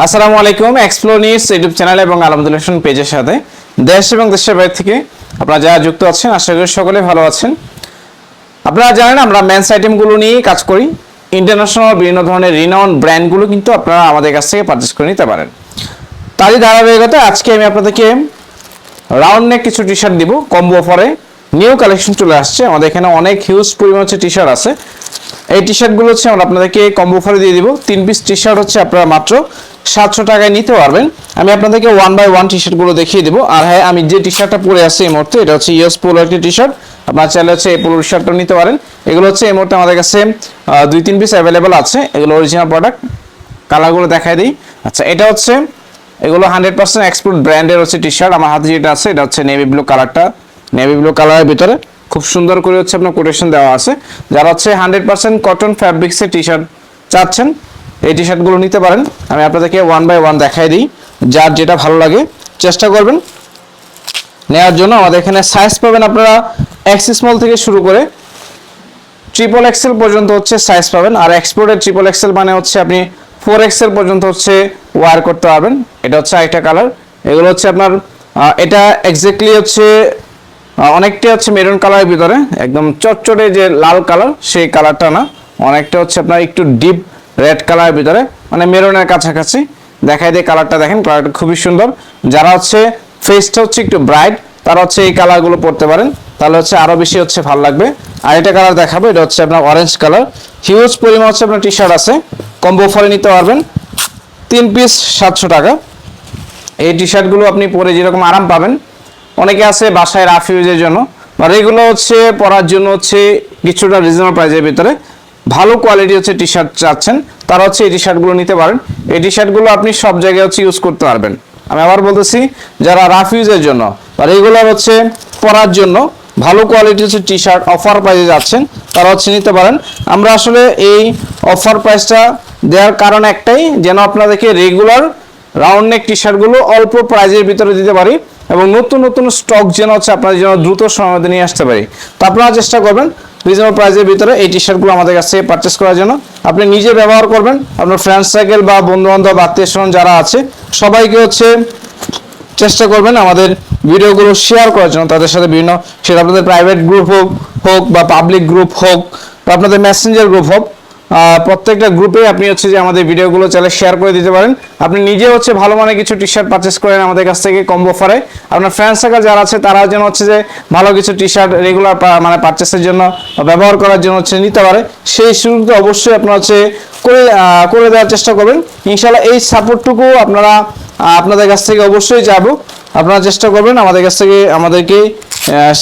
আসসালামু আলাইকুম explore news YouTube channel এবং আলহামদুলিল্লাহ পেজের সাথে। দেশ এবং দেশের বাইরে থেকে আপনারা যারা যুক্ত আছেন, আশা করি সকলে ভালো আছেন। আপনারা জানেন আমরা মেন্স আইটেমগুলো নিয়ে কাজ করি। ইন্টারন্যাশনাল বিভিন্ন ধরনের রিনাউন ব্র্যান্ডগুলো কিন্তু আপনারা আমাদের কাছ থেকে পারচেস করে নিতে পারেন। তারই ধারাবাহিকতা আজকে আমি আপনাদেরকে রাউন্ড নেক কিছু টি শার্ট দিব। কম্বো অফারে নিউ কালেকশন চলে আসছে। আমাদের এখানে অনেক হিউজ পরিমাণ হচ্ছে টি শার্ট আছে। এই টি শার্টগুলো হচ্ছে আমরা আপনাদেরকে কম্বো অফারে দিয়ে দিব। তিন পিস টি শার্ট হচ্ছে আপনারা মাত্র সাতশো টাকায় নিতে পারবেন। আমি আপনাদেরকে ওয়ান বাই ওয়ান টি শার্টগুলো দেখিয়ে দেবো। আর হ্যাঁ আমি যে টি শার্টটা পরে আছি এই মুহূর্তে, এটা হচ্ছে ইয়েস পোলো একটি টি শার্ট আপনার চাইলে হচ্ছে এই পোলো শার্টটা নিতে পারেন। এগুলো হচ্ছে এই মুহূর্তে আমাদের কাছে দুই, তিন পিস অ্যাভেলেবেল আছে। এগুলো অরিজিনাল প্রোডাক্ট কালারগুলো দেখাই দিই। আচ্ছা এটা হচ্ছে, এগুলো হান্ড্রেড পার্সেন্ট এক্সপোর্ট ব্র্যান্ডের হচ্ছে টি শার্ট আমার হাতে যেটা আছে, এটা হচ্ছে নেভি ব্লু কালারটা নেভি ব্লু কালারের ভিতরে। খুব সুন্দর করে হচ্ছে আপনার কোটেশন দেওয়া আছে। যারা হচ্ছে হান্ড্রেড পার্সেন্ট কটন ফ্যাব্রিক্সের টি শার্ট চাচ্ছেন, এই টি শার্টগুলো নিতে পারেন। আমি আপনাদেরকে ওয়ান বাই ওয়ান দেখাই দিই, যার যেটা ভালো লাগে। চেষ্টা করবেন নেওয়ার জন্য। আমাদের এখানে সাইজ পাবেন আপনারা এক্স স্মল থেকে শুরু করে ট্রিপল এক্সেল পর্যন্ত হচ্ছে সাইজ পাবেন। আর এক্সপোর্টের ট্রিপল এক্সেল মানে হচ্ছে আপনি ফোর এক্সেল পর্যন্ত হচ্ছে ওয়ার করতে পারবেন। এটা হচ্ছে আরেকটা কালার এগুলো হচ্ছে আপনার এটা এক্স্যাক্টলি হচ্ছে অনেকটা হচ্ছে মেরুন কালারের ভিতরে, একদম চটচটে যে লাল কালার সেই কালারটা না। অনেকটা হচ্ছে আপনার একটু ডিপ রেড কালারের ভিতরে মানে মেরুনের কাছাকাছি। দেখাই দিয়ে কালারটা দেখেন কালারটা খুবই সুন্দর। যারা হচ্ছে ফেসটা হচ্ছে একটু ব্রাইট তারা হচ্ছে এই কালারগুলো পরতে পারেন। তাহলে হচ্ছে আরও বেশি হচ্ছে ভালো লাগবে। আর এটা কালার দেখাবো, এটা হচ্ছে আপনার অরেঞ্জ কালার হিউজ পরিমাণ হচ্ছে আপনার টি শার্ট আছে। কম্বো ফলে নিতে পারবেন। তিন পিস সাতশো টাকা। এই টি শার্টগুলো আপনি পরে যেরকম আরাম পাবেন অনেকে আছে বাসায় রাফ ইউজের জন্য বা এগুলো হচ্ছে পরার জন্য হচ্ছে কিছুটা রিজনেবল প্রাইসের ভিতরে। ভালো কোয়ালিটি হচ্ছে টি শার্ট চাচ্ছেন, তারা হচ্ছে এই টি শার্টগুলো নিতে পারেন। এই টি শার্টগুলো আপনি সব জায়গায় হচ্ছে ইউজ করতে পারবেন। আমি আবার বলতেছি, যারা রাফ ইউজের জন্য বা রেগুলার হচ্ছে পরার জন্য ভালো কোয়ালিটি হচ্ছে টি শার্ট অফার প্রাইসে যাচ্ছেন, তারা হচ্ছে নিতে পারেন। আমরা আসলে এই অফার প্রাইসটা দেওয়ার কারণ একটাই, যেন আপনাদেরকে রেগুলার রাউন্ড নেক টি শার্টগুলো অল্প প্রাইজের ভিতরে দিতে পারি। এবং নতুন নতুন স্টক যেন হচ্ছে আপনারা যেন দ্রুত সময় মধ্যে নিয়ে আসতে পারি। তো আপনারা চেষ্টা করবেন রিজনেবল প্রাইজের ভিতরে এই টি শার্টগুলো আমাদের কাছ থেকে পারচেস করার জন্য। আপনি নিজে ব্যবহার করবেন, আপনার ফ্রেন্ড সার্কেল বা বন্ধু বান্ধব আত্মীয় স্বজন যারা আছে, সবাইকে হচ্ছে চেষ্টা করবেন আমাদের ভিডিওগুলো শেয়ার করার জন্য। তাদের সাথে বিভিন্ন, সেটা আপনাদের প্রাইভেট গ্রুপ হোক হোক বা পাবলিক গ্রুপ হোক, বা আপনাদের মেসেঞ্জার গ্রুপ হোক প্রত্যেকটা গ্রুপে আপনি হচ্ছে যে আমাদের ভিডিওগুলো চাইলে শেয়ার করে দিতে পারেন। আপনি নিজে হচ্ছে ভালো মানের কিছু টি শার্ট পারচেস করেন আমাদের কাছ থেকে কম্বো অফারে আপনার ফ্রেন্ড সার্কেল যারা আছে, তারা যেন হচ্ছে যে ভালো কিছু টি শার্ট রেগুলার মানে পারচেসের জন্য ব্যবহার করার জন্য হচ্ছে নিতে পারে। সেই সুযোগটা অবশ্যই আপনার হচ্ছে করে করে দেওয়ার চেষ্টা করবেন। ইনশাল্লাহ এই সাপোর্টটুকু আপনারা আপনাদের কাছ থেকে অবশ্যই যাব। আপনারা চেষ্টা করবেন আমাদের কাছ থেকে আমাদেরকে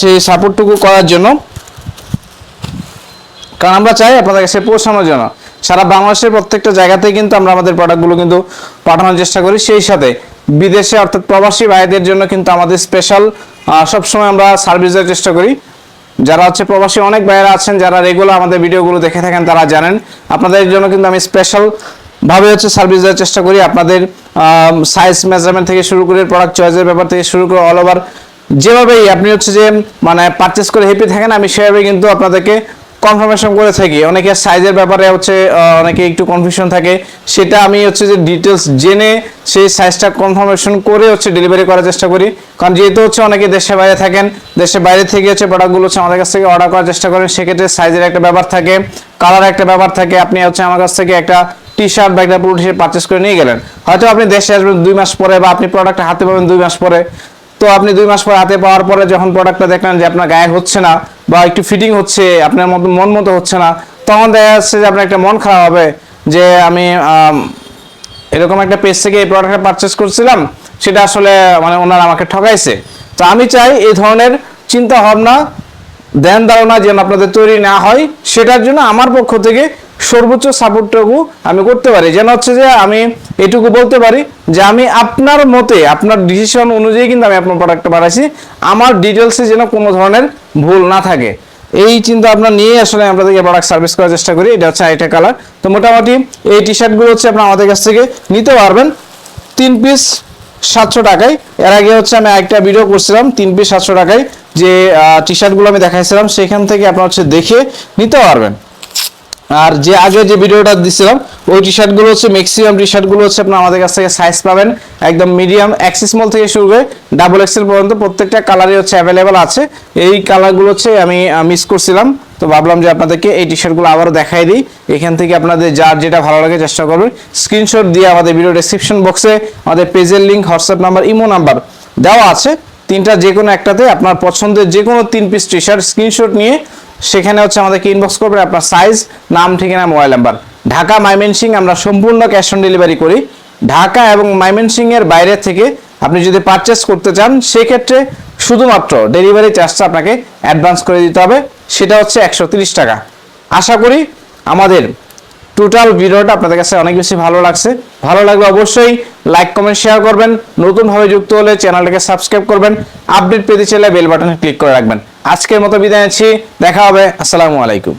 সেই সাপোর্টটুকু করার জন্য। কারণ আমরা চাই আপনাদের কাছে পৌঁছানোর জন্য। সারা বাংলাদেশের প্রত্যেকটা জায়গাতেই কিন্তু আমরা আমাদের প্রোডাক্টগুলো কিন্তু পাঠানোর চেষ্টা করি। সেই সাথে বিদেশে অর্থাৎ প্রবাসী ভাইদের জন্য কিন্তু আমাদের স্পেশাল সবসময় আমরা সার্ভিস দেওয়ার চেষ্টা করি। যারা হচ্ছে প্রবাসী, অনেক ভাইয়েরা আছেন, যারা রেগুলার আমাদের ভিডিওগুলো দেখে থাকেন, তারা জানেন। আপনাদের জন্য কিন্তু আমি স্পেশাল ভাবে হচ্ছে সার্ভিস দেওয়ার চেষ্টা করি। আপনাদের সাইজ মেজারমেন্ট থেকে শুরু করে প্রোডাক্ট চয়েসের ব্যাপার থেকে শুরু করে অল ওভার যেভাবেই আপনি হচ্ছে যে মানে পারচেস করে হ্যাপি থাকেন, আমি সেভাবে কিন্তু আপনাদেরকে কনফার্মেশন করে থাকি অনেকে সাইজের ব্যাপারে হচ্ছে অনেকে একটু কনফিউশন থাকে। সেটা আমি হচ্ছে যে ডিটেলস জেনে সেই সাইজটা কনফার্মেশন করে হচ্ছে ডেলিভারি করার চেষ্টা করি। কারণ যেহেতু হচ্ছে অনেকে দেশের বাইরে থাকেন, দেশের বাইরে থেকে হচ্ছে প্রোডাক্টগুলো হচ্ছে আমাদের কাছ থেকে অর্ডার করার চেষ্টা করেন, সেক্ষেত্রে সাইজের একটা ব্যাপার থাকে কালার একটা ব্যাপার থাকে। আপনি হচ্ছে আমার কাছ থেকে একটা টি শার্ট বা একটা পুরো টি শার্ট পারচেস করে নিয়ে গেলেন। হয়তো আপনি দেশে আসবেন দুই মাস পরে বা আপনি প্রোডাক্টটা হাতে পাবেন দুই মাস পরে। তো আপনি দুই মাস পর হাতে পাওয়ার পরে যখন প্রোডাক্টটা দেখলেন যে আপনার গায়ে হচ্ছে না বা একটু ফিটিং হচ্ছে, আপনার মন মতো হচ্ছে না, তখন দেখা যাচ্ছে যে আপনার একটা মন খারাপ হবে যে আমি এরকম একটা পেজ থেকে এই প্রোডাক্টটা পারচেস করছিলাম, সেটা আসলে মানে ওনারা আমাকে ঠকাইছে। তো আমি চাই এই ধরনের চিন্তা ভাবনা ধ্যান ধারণা যেন আপনাদের তৈরি না হয়, সেটার জন্য আমার পক্ষ থেকে সর্বোচ্চ সাপোর্টটুকু আমি করতে পারি। যেন হচ্ছে যে আমি এটুকু বলতে পারি যে আমি আপনার মতে, আপনার ডিসিশন অনুযায়ী কিন্তু আমি আপনার প্রোডাক্টটা বানাইছি। আমার ডিটেলসে যেন কোনো ধরনের ভুল না থাকে। এই চিন্তা আপনার নিয়ে আসলে আপনাদেরকে প্রোডাক্ট সার্ভিস করার চেষ্টা করি। এটা হচ্ছে আইটা কালার তো মোটামুটি এই টি শার্টগুলো হচ্ছে আপনার আমাদের কাছ থেকে নিতে পারবেন। তিন পিস সাতশো টাকায়। এর আগে হচ্ছে আমি একটা ভিডিও করছিলাম, তিন পিস সাতশো টাকায়। যে টি শার্টগুলো আমি দেখাইছিলাম, সেখান থেকে আপনার হচ্ছে দেখে নিতে পারবেন। আর যে আগে যে ভিডিওটা দিছিলাম, ওই টি শার্টগুলো হচ্ছে ম্যাক্সিমাম টি শার্টগুলো হচ্ছে আপনার আমাদের কাছ থেকে সাইজ পাবেন। একদম মিডিয়াম এক্সিস মল থেকে শুরু করে ডাবল এক্সেল পর্যন্ত প্রত্যেকটা কালারই হচ্ছে অ্যাভেলেবেল আছে। এই কালারগুলো হচ্ছে আমি মিস করছিলাম। তো ভাবলাম যে আপনাদেরকে এই টি শার্টগুলো আবারও দেখাই দিই। এখান থেকে আপনাদের যার যেটা ভালো লাগে চেষ্টা করবেন স্ক্রিনশট দিয়ে আমাদের ভিডিও ডেসক্রিপশন বক্সে আমাদের পেজের link WhatsApp number imo number দেওয়া আছে। তিনটা যে কোনো একটাতে আপনার পছন্দের যে কোনো তিন পিস টি শার্ট স্ক্রিনশট নিয়ে সেখানে হচ্ছে আমাদেরকে ইনবক্স করবেন আপনার সাইজ নাম, ঠিকানা মোবাইল নাম্বার ঢাকা মাইমেনসিং আমরা সম্পূর্ণ ক্যাশ অন ডেলিভারি করি। ঢাকা এবং মাইমেনসিং এর বাইরে থেকে আপনি যদি পারচেস করতে চান, সেক্ষেত্রে শুধুমাত্র ডেলিভারি চার্জটা আপনাকে অ্যাডভান্স করে দিতে হবে। সেটা হচ্ছে একশো টাকা। আশা করি আমাদের টোটাল ভিডিওটা আপনাদের কাছে অনেক বেশি ভালো লাগছে। ভালো লাগলে অবশ্যই লাইক কমেন্ট শেয়ার করবেন। নতুনভাবে যুক্ত হলে চ্যানেলটাকে সাবস্ক্রাইব করবেন। আপডেট পেতে চাইলে বেল বাটনে ক্লিক করে রাখবেন। আজকের মতো বিদায় আছি দেখা হবে আসসালামু আলাইকুম।